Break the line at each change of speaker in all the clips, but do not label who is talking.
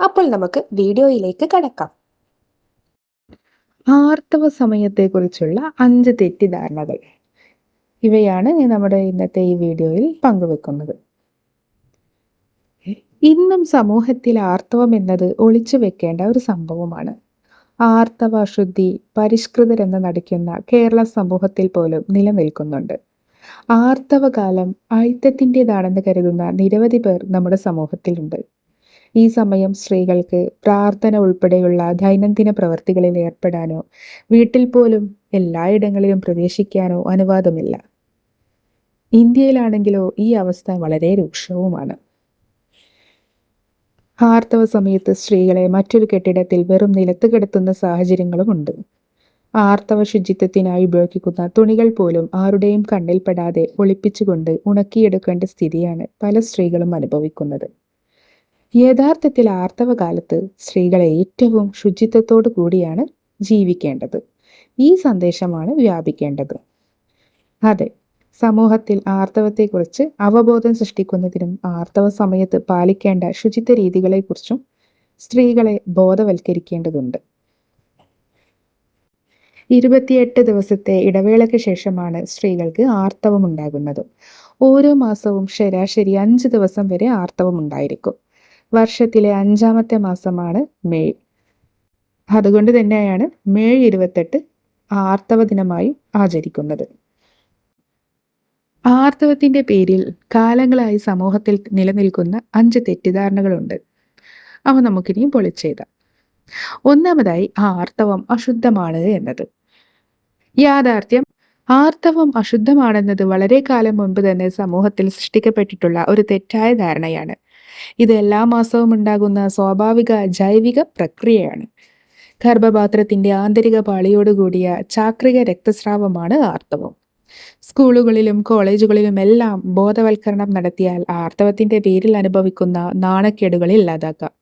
അപ്പോൾ നമുക്ക് വീഡിയോയിലേക്ക് കടക്കാം.
ആർത്തവ സമയത്തെക്കുറിച്ചുള്ള അഞ്ച് തെറ്റിദ്ധാരണകൾ. ഇവയാണ് ഞാൻ നമ്മുടെ ഇന്നത്തെ ഈ വീഡിയോയിൽ പങ്കുവെക്കുന്നത്. ഇന്നും സമൂഹത്തിൽ ആർത്തവം എന്നത് ഒളിച്ചു വെക്കേണ്ട ഒരു സംഭവമാണ്. ആർത്തവ ശുദ്ധി പരിഷ്കൃതരെന്ന് നടിക്കുന്ന കേരള സമൂഹത്തിൽ പോലും നിലനിൽക്കുന്നുണ്ട്. ആർത്തവകാലം അയിത്തത്തിന്റെതാണെന്ന് കരുതുന്ന നിരവധി പേർ നമ്മുടെ സമൂഹത്തിലുണ്ട്. ഈ സമയം സ്ത്രീകൾക്ക് പ്രാർത്ഥന ഉൾപ്പെടെയുള്ള ദൈനംദിന പ്രവർത്തികളിൽ ഏർപ്പെടാനോ വീട്ടിൽ പോലും എല്ലായിടങ്ങളിലും പ്രവേശിക്കാനോ അനുവാദമില്ല. ഇന്ത്യയിലാണെങ്കിലോ ഈ അവസ്ഥ വളരെ രൂക്ഷവുമാണ്. ആർത്തവ സമയത്ത് സ്ത്രീകളെ മറ്റൊരു കെട്ടിടത്തിൽ വെറും നിലത്ത് കിടത്തുന്ന സാഹചര്യങ്ങളുമുണ്ട് ആർത്തവ ശുചിത്വത്തിനായി ഉപയോഗിക്കുന്ന തുണികൾ പോലും ആരുടെയും കണ്ണിൽപ്പെടാതെ ഒളിപ്പിച്ചുകൊണ്ട് ഉണക്കിയെടുക്കേണ്ട സ്ഥിതിയാണ് പല സ്ത്രീകളും അനുഭവിക്കുന്നത്. യഥാർത്ഥത്തിൽ ആർത്തവകാലത്ത് സ്ത്രീകളെ ഏറ്റവും ശുചിത്വത്തോടു കൂടിയാണ് ജീവിക്കേണ്ടത്. ഈ സന്ദേശമാണ് വ്യാപിക്കേണ്ടത്. അതെ സമൂഹത്തിൽ ആർത്തവത്തെക്കുറിച്ച് അവബോധം സൃഷ്ടിക്കുന്നതിനും ആർത്തവ സമയത്ത് പാലിക്കേണ്ട ശുചിത്വ രീതികളെക്കുറിച്ചും സ്ത്രീകളെ ബോധവൽക്കരിക്കേണ്ടതുണ്ട്. ഇരുപത്തിയെട്ട് ദിവസത്തെ ഇടവേളയ്ക്ക് ശേഷമാണ് സ്ത്രീകൾക്ക് ആർത്തവം ഉണ്ടാകുന്നത് ഓരോ മാസവും ശരാശരി അഞ്ച് ദിവസം വരെ ആർത്തവം ഉണ്ടായിരിക്കും വർഷത്തിലെ അഞ്ചാമത്തെ മാസമാണ് മേയ്. അതുകൊണ്ട് തന്നെയാണ് മേയ് ഇരുപത്തെട്ട് ആർത്തവ ദിനമായും ആചരിക്കുന്നത്. ആർത്തവത്തിന്റെ പേരിൽ കാലങ്ങളായി സമൂഹത്തിൽ നിലനിൽക്കുന്ന അഞ്ച് തെറ്റിദ്ധാരണകളുണ്ട്. അവ നമുക്കിനിയും പൊളിച്ചെയ്താം ഒന്നാമതായി ആർത്തവം അശുദ്ധമാണ് എന്നത്. യാഥാർത്ഥ്യം ആർത്തവം അശുദ്ധമാണെന്നത് വളരെ കാലം മുൻപ് തന്നെ സമൂഹത്തിൽ സൃഷ്ടിക്കപ്പെട്ടിട്ടുള്ള ഒരു തെറ്റായ ധാരണയാണ്. ഇത് എല്ലാ മാസവും ഉണ്ടാകുന്ന സ്വാഭാവിക ജൈവിക പ്രക്രിയയാണ്. ഗർഭപാത്രത്തിന്റെ ആന്തരിക പാളിയോടുകൂടിയ ചാക്രിക രക്തസ്രാവമാണ് ആർത്തവം. സ്കൂളുകളിലും കോളേജുകളിലും എല്ലാം ബോധവൽക്കരണം നടത്തിയാൽ ആർത്തവത്തിന്റെ പേരിൽ അനുഭവിക്കുന്ന നാണക്കേടുകൾ ഇല്ലാതാക്കാം.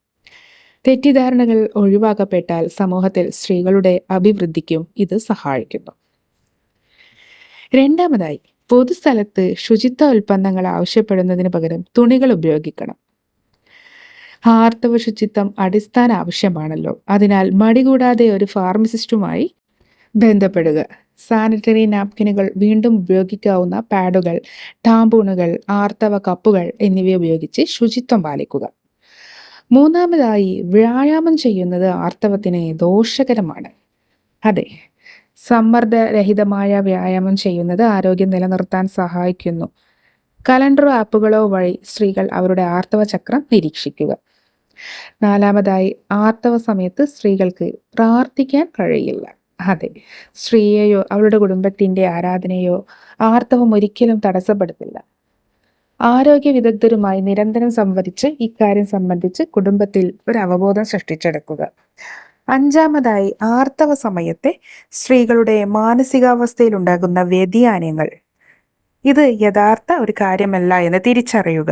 തെറ്റിദ്ധാരണകൾ ഒഴിവാക്കപ്പെട്ടാൽ സമൂഹത്തിൽ സ്ത്രീകളുടെ അഭിവൃദ്ധിക്കും ഇത് സഹായിക്കുന്നു. രണ്ടാമതായി പൊതുസ്ഥലത്ത് ശുചിത്വ ഉൽപ്പന്നങ്ങൾ ആവശ്യപ്പെടുന്നതിന് പകരം തുണികൾ ഉപയോഗിക്കണം. ആർത്തവ ശുചിത്വം അടിസ്ഥാന ആവശ്യമാണല്ലോ. അതിനാൽ മടി കൂടാതെ ഒരു ഫാർമസിസ്റ്റുമായി ബന്ധപ്പെടുക. സാനിറ്ററി നാപ്കിനുകൾ വീണ്ടും ഉപയോഗിക്കാവുന്ന പാഡുകൾ ടാമ്പൂണുകൾ ആർത്തവ കപ്പുകൾ എന്നിവ ഉപയോഗിച്ച് ശുചിത്വം പാലിക്കുക. മൂന്നാമതായി വ്യായാമം ചെയ്യുന്നത് ആർത്തവത്തിന് ദോഷകരമാണ്. അതെ സമ്മർദ്ദരഹിതമായ വ്യായാമം ചെയ്യുന്നത് ആരോഗ്യം നിലനിർത്താൻ സഹായിക്കുന്നു. കലണ്ടർ ആപ്പുകളോ വഴി സ്ത്രീകൾ അവരുടെ ആർത്തവ ചക്രം നിരീക്ഷിക്കുക. നാലാമതായി ആർത്തവ സമയത്ത് സ്ത്രീകൾക്ക് പ്രാർത്ഥിക്കാൻ കഴിയില്ല. അതെ സ്ത്രീയെയോ അവളുടെ കുടുംബത്തിന്റെ ആരാധനയോ ആർത്തവം ഒരിക്കലും തടസ്സപ്പെടുത്തില്ല. ആരോഗ്യ വിദഗ്ധരുമായി നിരന്തരം സംവദിച്ച് ഇക്കാര്യം സംബന്ധിച്ച് കുടുംബത്തിൽ ഒരു അവബോധം സൃഷ്ടിച്ചെടുക്കുക. അഞ്ചാമതായി ആർത്തവ സമയത്തെ സ്ത്രീകളുടെ മാനസികാവസ്ഥയിൽ ഉണ്ടാകുന്ന വ്യതിയാനങ്ങൾ. ഇത് യഥാർത്ഥ ഒരു കാര്യമല്ല എന്ന് തിരിച്ചറിയുക.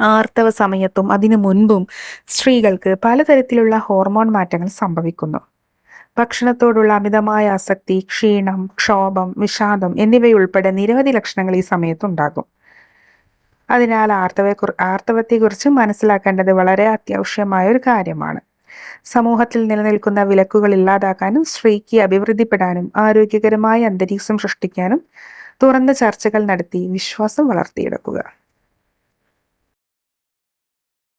ആർത്തവ സമയത്തും അതിനു മുൻപും സ്ത്രീകൾക്ക് പലതരത്തിലുള്ള ഹോർമോൺ മാറ്റങ്ങൾ സംഭവിക്കുന്നു. ഭക്ഷണത്തോടുള്ള അമിതമായ ആസക്തി ക്ഷീണം ക്ഷോഭം വിഷാദം എന്നിവയുൾപ്പെടെ നിരവധി ലക്ഷണങ്ങൾ ഈ സമയത്തുണ്ടാകും. അതിനാൽ ആർത്തവയെ ആർത്തവത്തെക്കുറിച്ച് മനസ്സിലാക്കേണ്ടത് വളരെ അത്യാവശ്യമായ ഒരു കാര്യമാണ്. സമൂഹത്തിൽ നിലനിൽക്കുന്ന വിലക്കുകൾ ഇല്ലാതാക്കാനും സ്ത്രീക്ക് അഭിവൃദ്ധിപ്പെടാനും ആരോഗ്യകരമായ അന്തരീക്ഷം സൃഷ്ടിക്കാനും തുറന്ന ചർച്ചകൾ നടത്തി വിശ്വാസം വളർത്തിയെടുക്കുക.